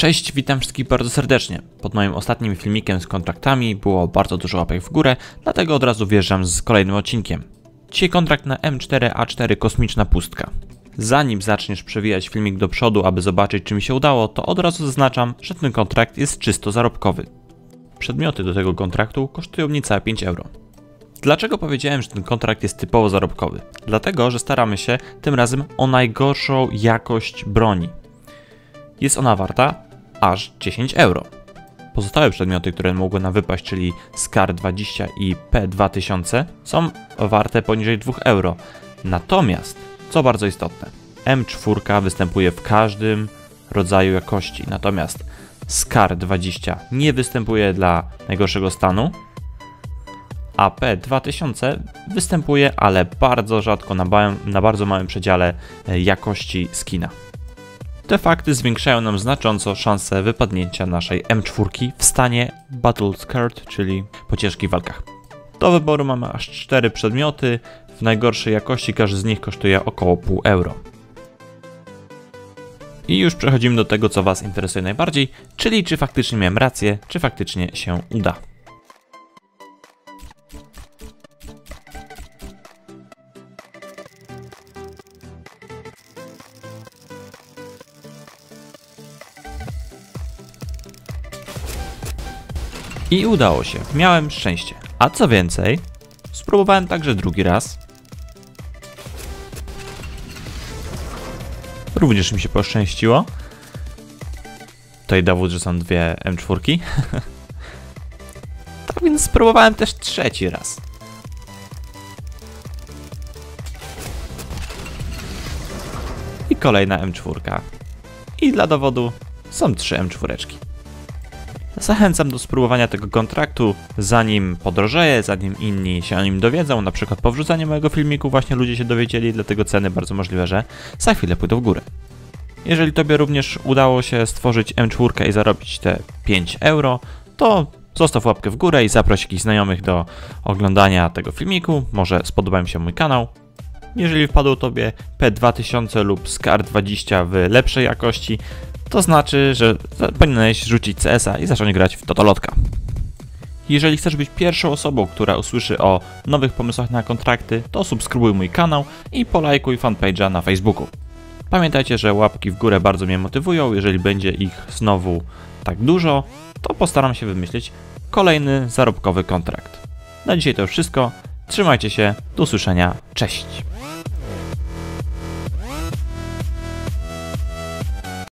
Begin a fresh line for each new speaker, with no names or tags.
Cześć, witam wszystkich bardzo serdecznie. Pod moim ostatnim filmikiem z kontraktami było bardzo dużo łapek w górę, dlatego od razu wjeżdżam z kolejnym odcinkiem. Dzisiaj kontrakt na M4A4 Kosmiczna Pustka. Zanim zaczniesz przewijać filmik do przodu, aby zobaczyć czy mi się udało, to od razu zaznaczam, że ten kontrakt jest czysto zarobkowy. Przedmioty do tego kontraktu kosztują niecałe 5 euro. Dlaczego powiedziałem, że ten kontrakt jest typowo zarobkowy? Dlatego, że staramy się tym razem o najgorszą jakość broni. Jest ona warta aż 10 euro. Pozostałe przedmioty, które mogły nam wypaść, czyli SCAR 20 i P2000, są warte poniżej 2 euro. Natomiast, co bardzo istotne, M4 występuje w każdym rodzaju jakości, natomiast SCAR 20 nie występuje dla najgorszego stanu, a P2000 występuje, ale bardzo rzadko na, ba na bardzo małym przedziale e, jakości skina. Te fakty zwiększają nam znacząco szanse wypadnięcia naszej M4 w stanie Battle Skirt, czyli po ciężkich walkach. Do wyboru mamy aż 4 przedmioty, w najgorszej jakości każdy z nich kosztuje około pół euro. I już przechodzimy do tego, co Was interesuje najbardziej, czyli czy faktycznie miałem rację, czy faktycznie się uda. I udało się, miałem szczęście. A co więcej, spróbowałem także drugi raz. Również mi się poszczęściło. Tutaj dowód, że są dwie M4. tak więc spróbowałem też trzeci raz. I kolejna M4. I dla dowodu są trzy M4. Zachęcam do spróbowania tego kontraktu, zanim podrożeje, zanim inni się o nim dowiedzą, na przykład po wrzucaniu mojego filmiku właśnie ludzie się dowiedzieli, dlatego ceny bardzo możliwe, że za chwilę pójdą w górę. Jeżeli Tobie również udało się stworzyć M4 i zarobić te 5 euro, to zostaw łapkę w górę i zaproś jakichś znajomych do oglądania tego filmiku, może spodoba im się mój kanał. Jeżeli wpadł Tobie P2000 lub SCAR 20 w lepszej jakości, to znaczy, że powinieneś rzucić CS-a i zacząć grać w Totolotka. Jeżeli chcesz być pierwszą osobą, która usłyszy o nowych pomysłach na kontrakty, to subskrybuj mój kanał i polajkuj fanpage'a na Facebooku. Pamiętajcie, że łapki w górę bardzo mnie motywują, jeżeli będzie ich znowu tak dużo, to postaram się wymyślić kolejny zarobkowy kontrakt. Na dzisiaj to już wszystko, trzymajcie się, do usłyszenia, cześć!